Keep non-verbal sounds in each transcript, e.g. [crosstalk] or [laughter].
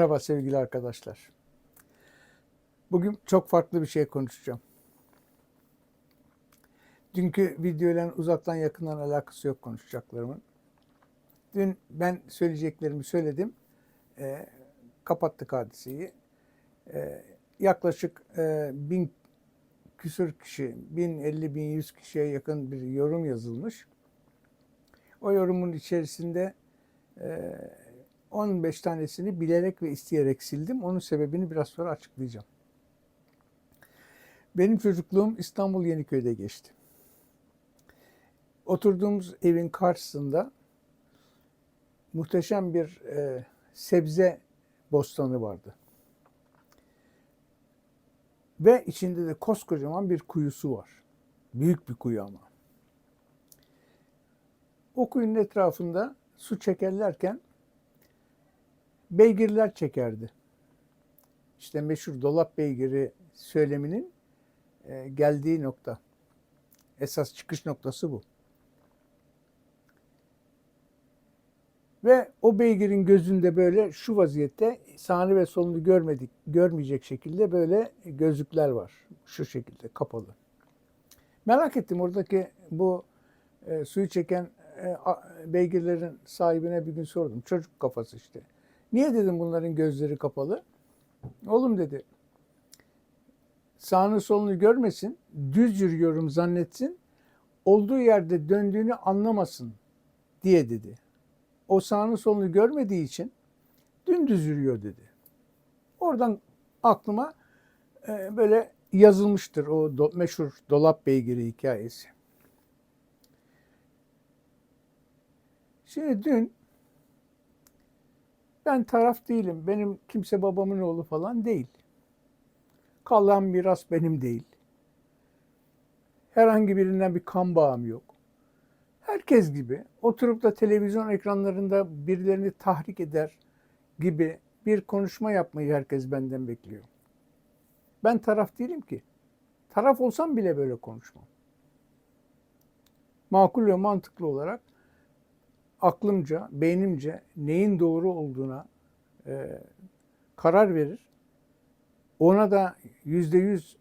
Merhaba sevgili arkadaşlar. Bugün çok farklı bir şey konuşacağım. Dünkü videoların uzaktan yakından alakası yok konuşacaklarımın. Dün ben söyleyeceklerimi söyledim. Ee, kapattık hadiseyi. Ee, yaklaşık e, bin küsür kişi, 1050-1100 kişiye yakın bir yorum yazılmış. O yorumun içerisinde e, 15 tanesini bilerek ve isteyerek sildim. Onun sebebini biraz sonra açıklayacağım. Benim çocukluğum İstanbul Yeniköy'de geçti. Oturduğumuz evin karşısında muhteşem bir e, sebze bostanı vardı. Ve içinde de koskocaman bir kuyusu var. Büyük bir kuyu ama. O kuyunun etrafında su çekerlerken beygirler çekerdi. İşte meşhur dolap beygiri söyleminin e, geldiği nokta. Esas çıkış noktası bu. Ve o beygirin gözünde böyle şu vaziyette sağını ve solunu görmedik, görmeyecek şekilde böyle gözlükler var. Şu şekilde kapalı. Merak ettim oradaki bu e, suyu çeken e, beygirlerin sahibine bir gün sordum. Çocuk kafası işte. Niye dedim bunların gözleri kapalı? Oğlum dedi. Sağını solunu görmesin, düz yürüyorum zannetsin, olduğu yerde döndüğünü anlamasın diye dedi. O sağını solunu görmediği için dümdüz yürüyor dedi. Oradan aklıma e, böyle yazılmıştır o do- meşhur dolap beygiri hikayesi. Şimdi dün ben taraf değilim. Benim kimse babamın oğlu falan değil. Kalan miras benim değil. Herhangi birinden bir kan bağım yok. Herkes gibi oturup da televizyon ekranlarında birilerini tahrik eder gibi bir konuşma yapmayı herkes benden bekliyor. Ben taraf değilim ki. Taraf olsam bile böyle konuşmam. Makul ve mantıklı olarak aklımca, beynimce neyin doğru olduğuna e, karar verir. Ona da yüzde yüz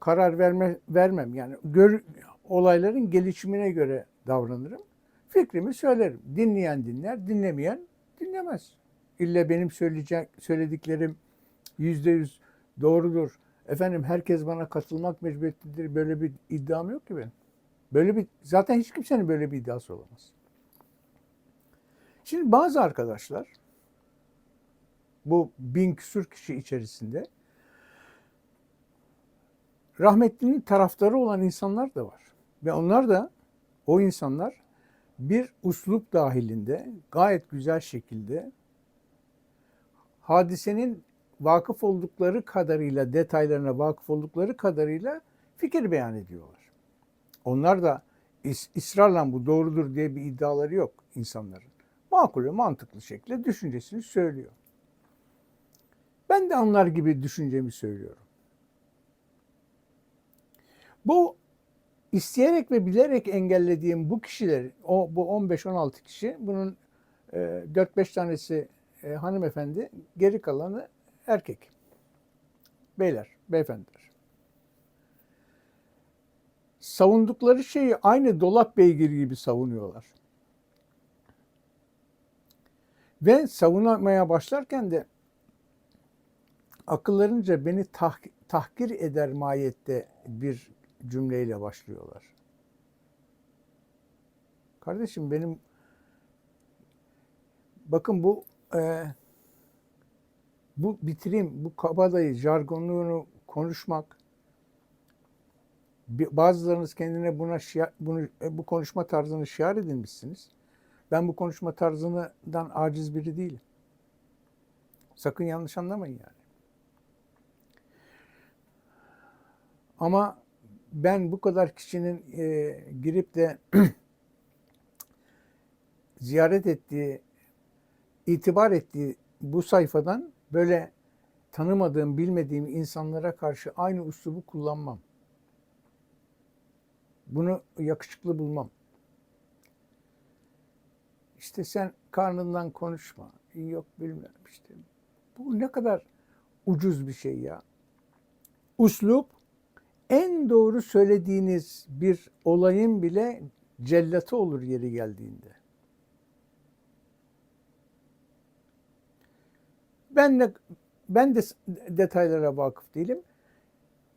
karar verme, vermem. Yani gör, olayların gelişimine göre davranırım. Fikrimi söylerim. Dinleyen dinler, dinlemeyen dinlemez. İlle benim söyleyecek, söylediklerim yüzde yüz doğrudur. Efendim herkes bana katılmak mecburiyetindedir. Böyle bir iddiam yok ki benim. Böyle bir zaten hiç kimsenin böyle bir iddiası olamaz. Şimdi bazı arkadaşlar bu bin küsür kişi içerisinde rahmetlinin taraftarı olan insanlar da var. Ve onlar da o insanlar bir uslup dahilinde gayet güzel şekilde hadisenin vakıf oldukları kadarıyla, detaylarına vakıf oldukları kadarıyla fikir beyan ediyorlar. Onlar da is- ısrarla bu doğrudur diye bir iddiaları yok insanların. Makul ve mantıklı şekilde düşüncesini söylüyor. Ben de onlar gibi düşüncemi söylüyorum. Bu isteyerek ve bilerek engellediğim bu kişiler, o bu 15-16 kişi, bunun e, 4-5 tanesi e, hanımefendi, geri kalanı erkek. Beyler, beyefendiler. Savundukları şeyi aynı dolap beygiri gibi savunuyorlar. Ve savunmaya başlarken de akıllarınca beni tah- tahkir eder mahiyette bir cümleyle başlıyorlar. Kardeşim benim bakın bu e, bu bitireyim, bu kabadayı, jargonluğunu konuşmak bazılarınız kendine buna şia- bunu e, bu konuşma tarzını şiar edinmişsiniz. Ben bu konuşma tarzından aciz biri değilim. Sakın yanlış anlamayın yani. Ama ben bu kadar kişinin e, girip de [clears throat] ziyaret ettiği, itibar ettiği bu sayfadan böyle tanımadığım, bilmediğim insanlara karşı aynı üslubu kullanmam. Bunu yakışıklı bulmam. İşte sen karnından konuşma. Yok bilmem işte. Bu ne kadar ucuz bir şey ya. Uslup en doğru söylediğiniz bir olayın bile cellatı olur yeri geldiğinde. Ben de ben de detaylara vakıf değilim.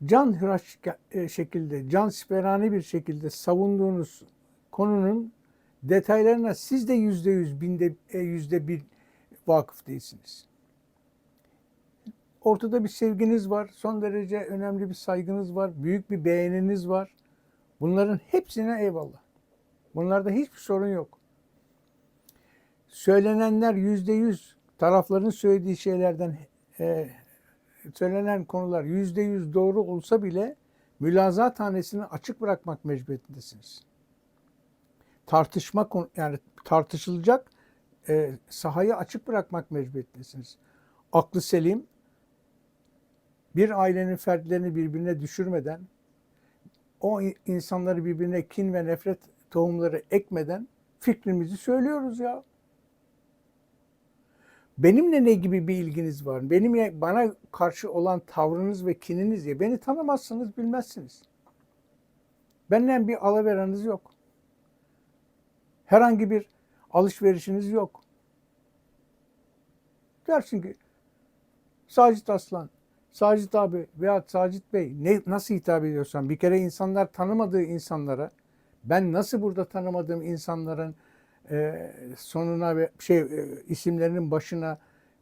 Can hıraş e, şekilde, can siperhane bir şekilde savunduğunuz konunun detaylarına siz de yüzde yüz, binde e, yüzde bir vakıf değilsiniz. Ortada bir sevginiz var, son derece önemli bir saygınız var, büyük bir beğeniniz var. Bunların hepsine eyvallah. Bunlarda hiçbir sorun yok. Söylenenler yüzde yüz tarafların söylediği şeylerden e, söylenen konular yüzde yüz doğru olsa bile mülaza tanesini açık bırakmak mecburiyetindesiniz. Tartışma yani tartışılacak e, sahayı açık bırakmak mecburiyetindesiniz. Aklı selim, bir ailenin fertlerini birbirine düşürmeden, o insanları birbirine kin ve nefret tohumları ekmeden fikrimizi söylüyoruz ya. Benimle ne gibi bir ilginiz var? Benim bana karşı olan tavrınız ve kininiz ya beni tanımazsınız, bilmezsiniz. Benden bir alaveranız yok. Herhangi bir alışverişiniz yok. Dersin ki Sacit Aslan, Sacit abi veya Sacit Bey ne nasıl hitap ediyorsan bir kere insanlar tanımadığı insanlara ben nasıl burada tanımadığım insanların e, sonuna ve şey e, isimlerinin başına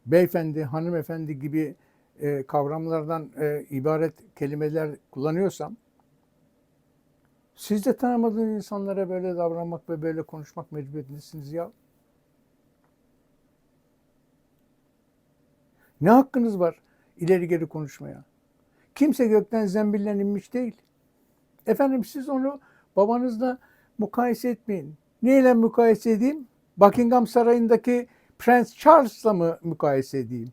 beyefendi, hanımefendi gibi e, kavramlardan e, ibaret kelimeler kullanıyorsam siz de tanımadığınız insanlara böyle davranmak ve böyle konuşmak mecburiyetindesiniz ya. Ne hakkınız var ileri geri konuşmaya? Kimse gökten zembillen inmiş değil. Efendim siz onu babanızla mukayese etmeyin. Neyle mukayese edeyim? Buckingham Sarayı'ndaki Prens Charles'la mı mukayese edeyim?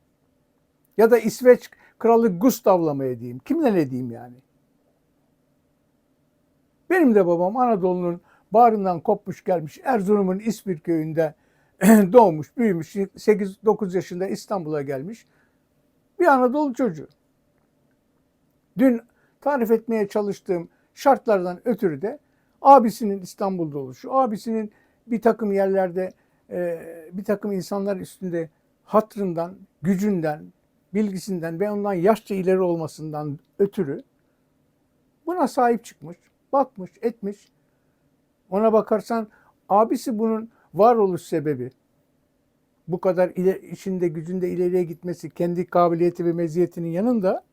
Ya da İsveç Kralı Gustav'la mı edeyim? Kimle edeyim yani? Benim de babam Anadolu'nun bağrından kopmuş gelmiş Erzurum'un İspir köyünde [clears throat] doğmuş, büyümüş, 8-9 yaşında İstanbul'a gelmiş. Bir Anadolu çocuğu. Dün tarif etmeye çalıştığım şartlardan ötürü de abisinin İstanbul'da oluşu, abisinin bir takım yerlerde e, bir takım insanlar üstünde hatrından, gücünden, bilgisinden ve ondan yaşça ileri olmasından ötürü buna sahip çıkmış, bakmış, etmiş. Ona bakarsan abisi bunun varoluş sebebi. Bu kadar ileri, içinde gücünde ileriye gitmesi, kendi kabiliyeti ve meziyetinin yanında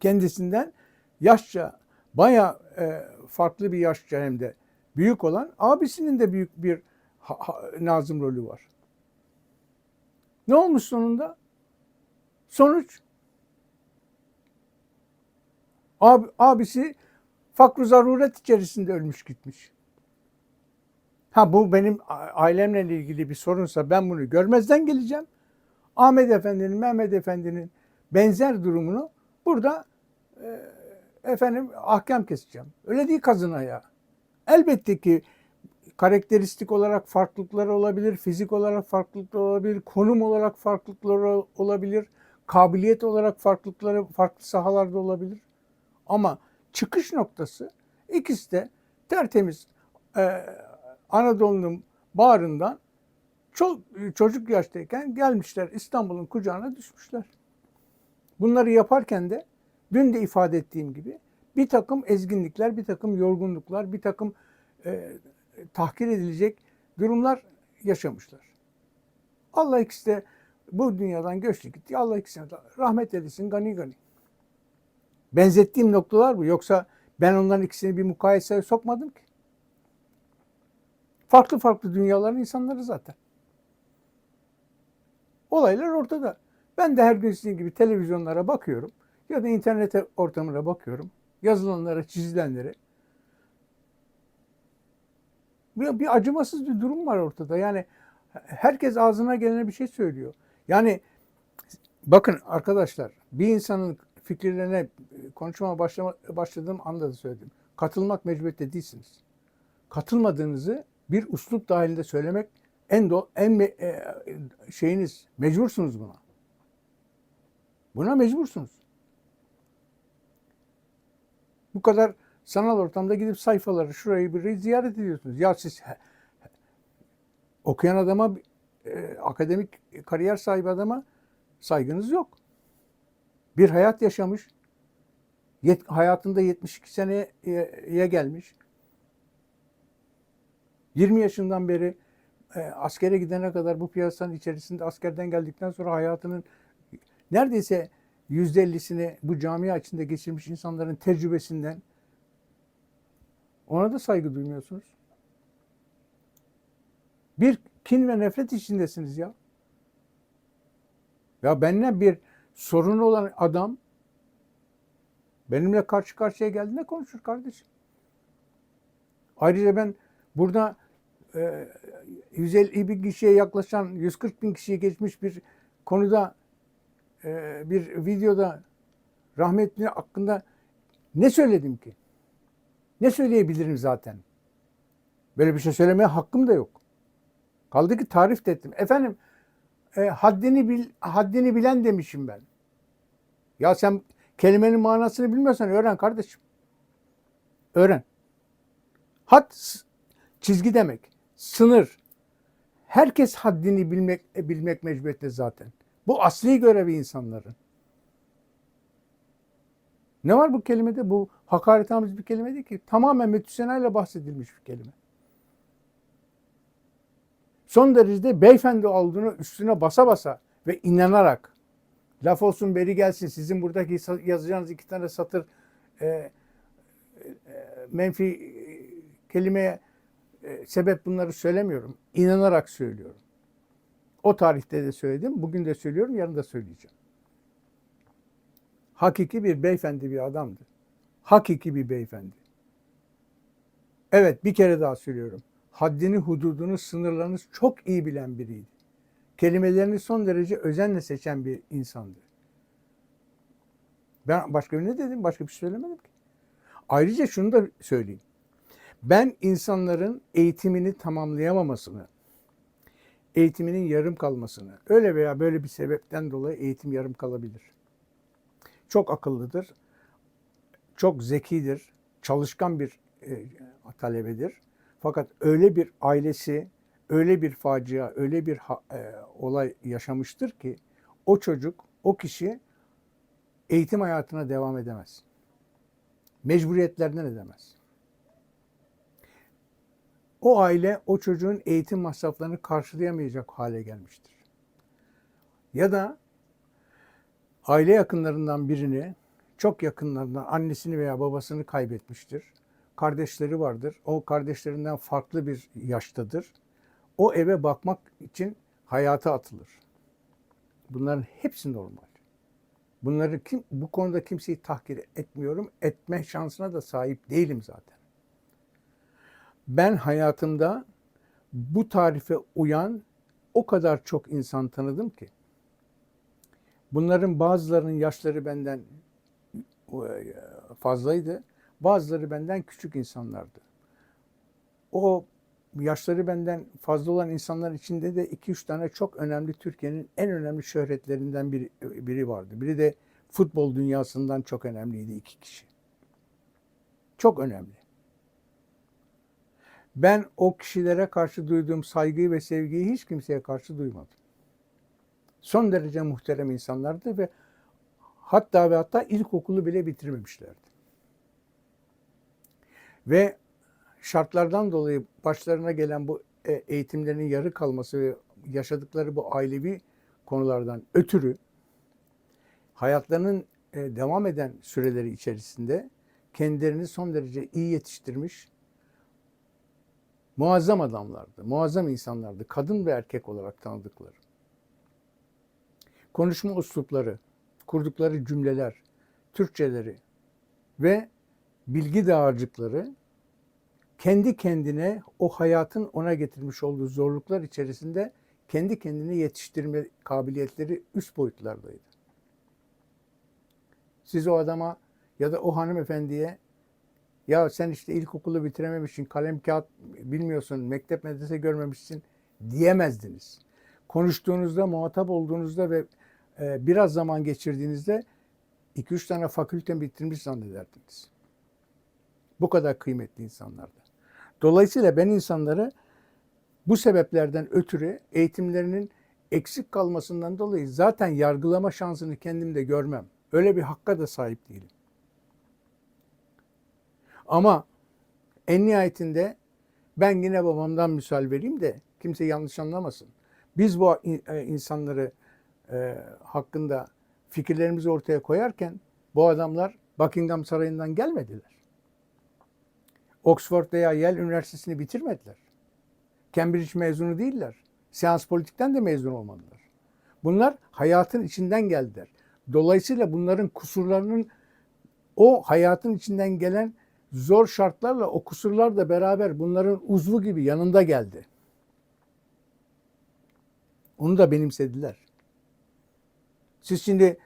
kendisinden yaşça baya e, farklı bir yaşça hem de büyük olan abisinin de büyük bir ha, ha, Nazım rolü var. Ne olmuş sonunda? Sonuç Ab, abisi fakr zaruret içerisinde ölmüş gitmiş. Ha bu benim ailemle ilgili bir sorunsa ben bunu görmezden geleceğim. Ahmet Efendi'nin, Mehmet Efendi'nin benzer durumunu burada e, efendim ahkam keseceğim. Öyle değil kazına ya. Elbette ki karakteristik olarak farklılıkları olabilir, fizik olarak farklılıkları olabilir, konum olarak farklılıkları olabilir, kabiliyet olarak farklılıkları farklı sahalarda olabilir. Ama çıkış noktası ikisi de tertemiz e, Anadolu'nun bağrından çok çocuk yaştayken gelmişler İstanbul'un kucağına düşmüşler. Bunları yaparken de dün de ifade ettiğim gibi bir takım ezginlikler, bir takım yorgunluklar, bir takım e, tahkir edilecek durumlar yaşamışlar. Allah ikisi de bu dünyadan göçtü gitti. Allah ikisine de rahmet eylesin gani gani. Benzettiğim noktalar bu. Yoksa ben onların ikisini bir mukayeseye sokmadım ki. Farklı farklı dünyaların insanları zaten. Olaylar ortada. Ben de her gün sizin gibi televizyonlara bakıyorum ya da internet ortamına bakıyorum. Yazılanlara, çizilenlere. Bir, bir acımasız bir durum var ortada. Yani herkes ağzına gelene bir şey söylüyor. Yani bakın arkadaşlar bir insanın fikirlerine konuşmaya başlama, başladığım anda da söyledim. Katılmak mecburiyette değilsiniz. Katılmadığınızı bir uslup dahilinde söylemek en do, en e, şeyiniz mecbursunuz buna. Buna mecbursunuz. Bu kadar sanal ortamda gidip sayfaları şurayı burayı ziyaret ediyorsunuz. Ya siz okuyan adama e, akademik kariyer sahibi adama saygınız yok. Bir hayat yaşamış. Yet, hayatında 72 seneye gelmiş. 20 yaşından beri e, askere gidene kadar bu piyasanın içerisinde askerden geldikten sonra hayatının neredeyse %50'sini bu camia içinde geçirmiş insanların tecrübesinden ona da saygı duymuyorsunuz. Bir kin ve nefret içindesiniz ya. Ya benimle bir sorunu olan adam benimle karşı karşıya geldiğinde konuşur kardeşim. Ayrıca ben burada e, 150 bin kişiye yaklaşan 140 bin kişiye geçmiş bir konuda e, bir videoda rahmetli hakkında ne söyledim ki? Ne söyleyebilirim zaten? Böyle bir şey söylemeye hakkım da yok. Kaldı ki tarif de ettim. Efendim e, haddini bil, haddini bilen demişim ben. Ya sen kelimenin manasını bilmiyorsan öğren kardeşim. Öğren. Had çizgi demek. Sınır. Herkes haddini bilmek e, bilmek mecburiyette zaten. Bu asli görevi insanların. Ne var bu kelimede? Bu hakaret bir kelime değil ki. Tamamen metüsenayla bahsedilmiş bir kelime. Son derecede beyefendi olduğunu üstüne basa basa ve inanarak laf olsun beri gelsin sizin buradaki yazacağınız iki tane satır e, e, menfi e, kelimeye e, sebep bunları söylemiyorum. İnanarak söylüyorum. O tarihte de söyledim. Bugün de söylüyorum. Yarın da söyleyeceğim. Hakiki bir beyefendi bir adamdı. Hakiki bir beyefendi. Evet bir kere daha söylüyorum. Haddini, hududunu, sınırlarını çok iyi bilen biriydi. Kelimelerini son derece özenle seçen bir insandı. Ben başka bir ne dedim? Başka bir şey söylemedim ki. Ayrıca şunu da söyleyeyim. Ben insanların eğitimini tamamlayamamasını, eğitiminin yarım kalmasını, öyle veya böyle bir sebepten dolayı eğitim yarım kalabilir. Çok akıllıdır, çok zekidir, çalışkan bir e, talebedir. Fakat öyle bir ailesi, öyle bir facia, öyle bir e, olay yaşamıştır ki o çocuk, o kişi eğitim hayatına devam edemez. Mecburiyetlerden edemez. O aile o çocuğun eğitim masraflarını karşılayamayacak hale gelmiştir. Ya da aile yakınlarından birini, çok yakınlarından annesini veya babasını kaybetmiştir. Kardeşleri vardır. O kardeşlerinden farklı bir yaştadır. O eve bakmak için hayata atılır. Bunların hepsi normal. Bunları kim bu konuda kimseyi tahkir etmiyorum. Etme şansına da sahip değilim zaten. Ben hayatımda bu tarife uyan o kadar çok insan tanıdım ki. Bunların bazılarının yaşları benden e, fazlaydı. Bazıları benden küçük insanlardı. O yaşları benden fazla olan insanlar içinde de 2-3 tane çok önemli Türkiye'nin en önemli şöhretlerinden biri, biri vardı. Biri de futbol dünyasından çok önemliydi iki kişi. Çok önemli. Ben o kişilere karşı duyduğum saygıyı ve sevgiyi hiç kimseye karşı duymadım. Son derece muhterem insanlardı ve hatta ve hatta ilkokulu bile bitirmemişlerdi. Ve şartlardan dolayı başlarına gelen bu e, eğitimlerinin yarı kalması ve yaşadıkları bu ailevi konulardan ötürü hayatlarının e, devam eden süreleri içerisinde kendilerini son derece iyi yetiştirmiş muazzam adamlardı, muazzam insanlardı. Kadın ve erkek olarak tanıdıkları. Konuşma uslupları, kurdukları cümleler, Türkçeleri ve bilgi dağarcıkları kendi kendine o hayatın ona getirmiş olduğu zorluklar içerisinde kendi kendini yetiştirme kabiliyetleri üst boyutlardaydı. Siz o adama ya da o hanımefendiye ya sen işte ilkokulu bitirememişsin, kalem kağıt bilmiyorsun, mektep medrese görmemişsin diyemezdiniz. Konuştuğunuzda, muhatap olduğunuzda ve e, biraz zaman geçirdiğinizde 2-3 tane fakülte bitirmiş zannederdiniz. Bu kadar kıymetli insanlardı. Dolayısıyla ben insanları bu sebeplerden ötürü eğitimlerinin eksik kalmasından dolayı zaten yargılama şansını kendimde görmem. Öyle bir hakka da sahip değilim. Ama en nihayetinde ben yine babamdan misal vereyim de kimse yanlış anlamasın. Biz bu e, insanları e, hakkında fikirlerimizi ortaya koyarken bu adamlar Buckingham Sarayı'ndan gelmediler. Oxford veya Yale Üniversitesi'ni bitirmediler. Cambridge mezunu değiller. Seans politikten de mezun olmadılar. Bunlar hayatın içinden geldiler. Dolayısıyla bunların kusurlarının o hayatın içinden gelen zor şartlarla o kusurlar da beraber bunların uzvu gibi yanında geldi. Onu da benimsediler. Siz şimdi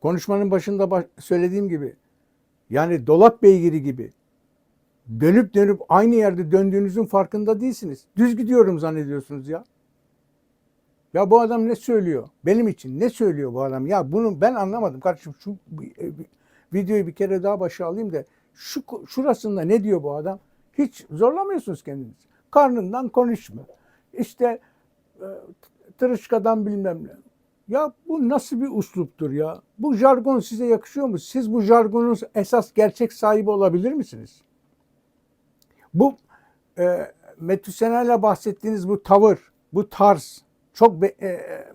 konuşmanın başında baş- söylediğim gibi yani dolap beygiri gibi dönüp dönüp aynı yerde döndüğünüzün farkında değilsiniz. Düz gidiyorum zannediyorsunuz ya. Ya bu adam ne söylüyor? Benim için ne söylüyor bu adam? Ya bunu ben anlamadım kardeşim. Şu e, videoyu bir kere daha başa alayım da şu şurasında ne diyor bu adam? Hiç zorlamıyorsunuz kendinizi. Karnından konuşma. İşte e, tırışkadan bilmem ne. Ya bu nasıl bir usluptur ya? Bu jargon size yakışıyor mu? Siz bu jargonun esas gerçek sahibi olabilir misiniz? Bu e, Methuselah'la bahsettiğiniz bu tavır, bu tarz, çok be- e, e,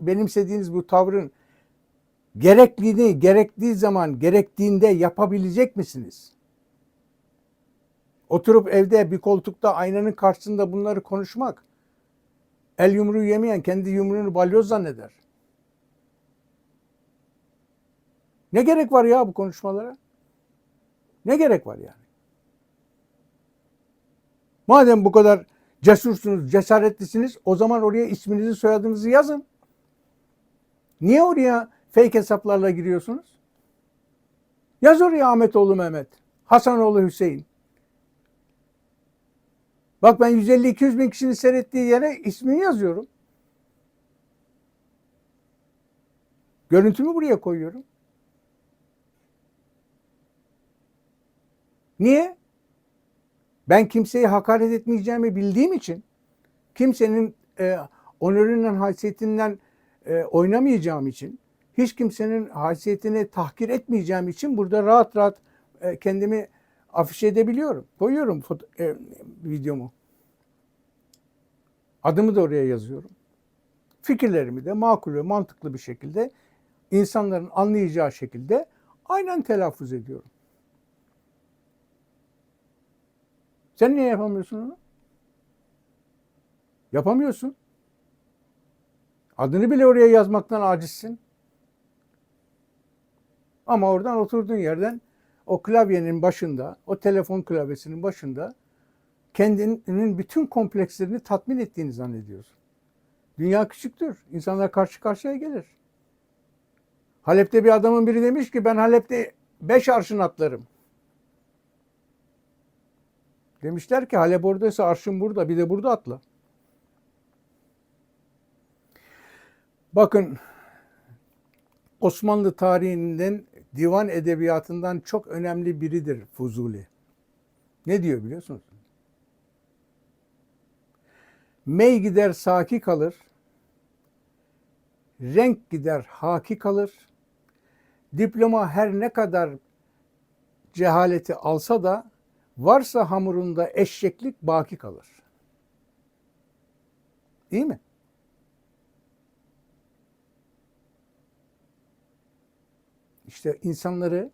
benimsediğiniz bu tavrın gerekliliğini gerektiği zaman, gerektiğinde yapabilecek misiniz? Oturup evde bir koltukta aynanın karşısında bunları konuşmak, el yumruğu yemeyen kendi yumruğunu balyoz zanneder. Ne gerek var ya bu konuşmalara? Ne gerek var yani? Madem bu kadar cesursunuz, cesaretlisiniz o zaman oraya isminizi, soyadınızı yazın. Niye oraya fake hesaplarla giriyorsunuz? Yaz oraya Ahmetoğlu Mehmet, Hasanoğlu Hüseyin. Bak ben 150-200 bin kişinin seyrettiği yere ismini yazıyorum. Görüntümü buraya koyuyorum. Niye? Ben kimseyi hakaret etmeyeceğimi bildiğim için kimsenin e, onurundan, haysiyetinden e, oynamayacağım için hiç kimsenin haysiyetini tahkir etmeyeceğim için burada rahat rahat e, kendimi afişe edebiliyorum. Koyuyorum foto- e, videomu. Adımı da oraya yazıyorum. Fikirlerimi de makul ve mantıklı bir şekilde insanların anlayacağı şekilde aynen telaffuz ediyorum. Sen niye yapamıyorsun onu? Yapamıyorsun. Adını bile oraya yazmaktan acizsin. Ama oradan oturduğun yerden o klavyenin başında, o telefon klavyesinin başında kendinin bütün komplekslerini tatmin ettiğini zannediyorsun. Dünya küçüktür. İnsanlar karşı karşıya gelir. Halep'te bir adamın biri demiş ki ben Halep'te beş arşın atlarım. Demişler ki Halep oradaysa arşın burada bir de burada atla. Bakın Osmanlı tarihinden divan edebiyatından çok önemli biridir Fuzuli. Ne diyor biliyorsunuz? Mey gider saki kalır, renk gider haki kalır, diploma her ne kadar cehaleti alsa da varsa hamurunda eşeklik baki kalır. Değil mi? İşte insanları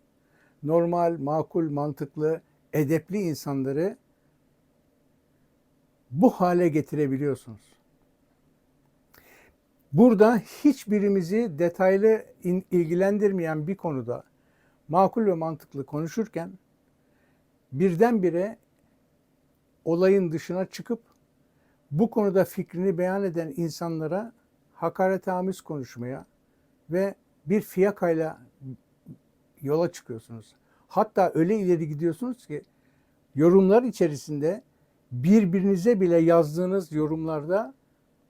normal, makul, mantıklı, edepli insanları bu hale getirebiliyorsunuz. Burada hiçbirimizi detaylı ilgilendirmeyen bir konuda makul ve mantıklı konuşurken birdenbire olayın dışına çıkıp bu konuda fikrini beyan eden insanlara hakaretamiz konuşmaya ve bir fiyakayla yola çıkıyorsunuz. Hatta öyle ileri gidiyorsunuz ki yorumlar içerisinde birbirinize bile yazdığınız yorumlarda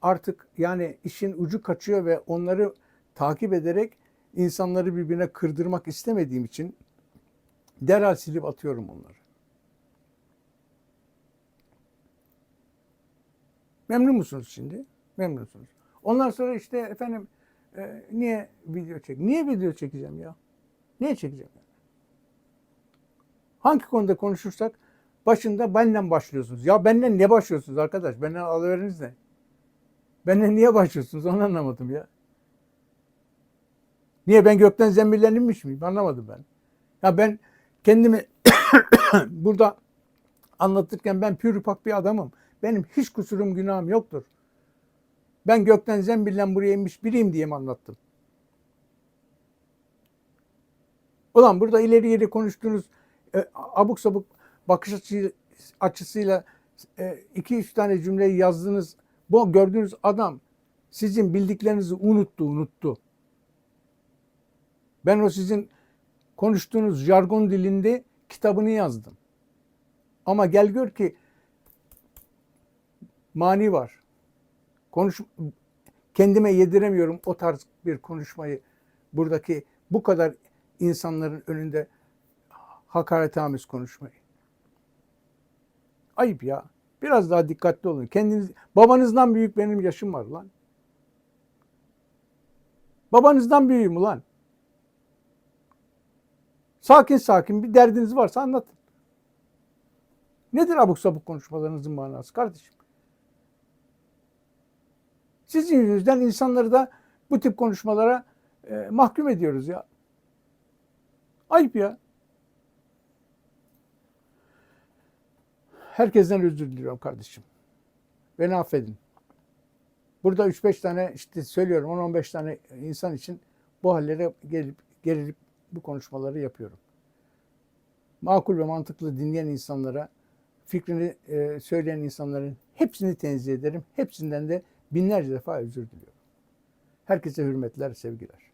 artık yani işin ucu kaçıyor ve onları takip ederek insanları birbirine kırdırmak istemediğim için derhal silip atıyorum onları. Memnun musunuz şimdi? Memnunsunuz. Ondan sonra işte efendim e, niye video çek? Niye video çekeceğim ya? Niye çekeceğim? ya? Hangi konuda konuşursak başında benden başlıyorsunuz. Ya benden ne başlıyorsunuz arkadaş? Benden alıveriniz ne? Benden niye başlıyorsunuz? Onu anlamadım ya. Niye ben gökten zembirlen inmiş miyim? Anlamadım ben. Ya ben kendimi [coughs] burada anlatırken ben pürüpak bir adamım. Benim hiç kusurum günahım yoktur. Ben gökten zembillen buraya inmiş biriyim diye mi anlattım? Ulan burada ileri geri konuştuğunuz e, abuk sabuk bakış açı, açısıyla e, iki üç tane cümleyi yazdığınız bu gördüğünüz adam sizin bildiklerinizi unuttu, unuttu. Ben o sizin konuştuğunuz jargon dilinde kitabını yazdım. Ama gel gör ki mani var. Konuş kendime yediremiyorum o tarz bir konuşmayı buradaki bu kadar insanların önünde hakaretamiz konuşmayı. Ayıp ya. Biraz daha dikkatli olun. Kendiniz babanızdan büyük benim yaşım var lan. Babanızdan büyüğüm ulan. Sakin sakin bir derdiniz varsa anlatın. Nedir abuk sabuk konuşmalarınızın manası kardeşim? Sizin yüzünüzden insanları da bu tip konuşmalara e, mahkum ediyoruz ya. Ayıp ya. Herkesten özür diliyorum kardeşim. Beni affedin. Burada 3-5 tane işte söylüyorum 10-15 tane insan için bu hallere gelip gerilip bu konuşmaları yapıyorum. Makul ve mantıklı dinleyen insanlara, fikrini e, söyleyen insanların hepsini tenzih ederim. Hepsinden de binlerce defa özür diliyorum. Herkese hürmetler, sevgiler.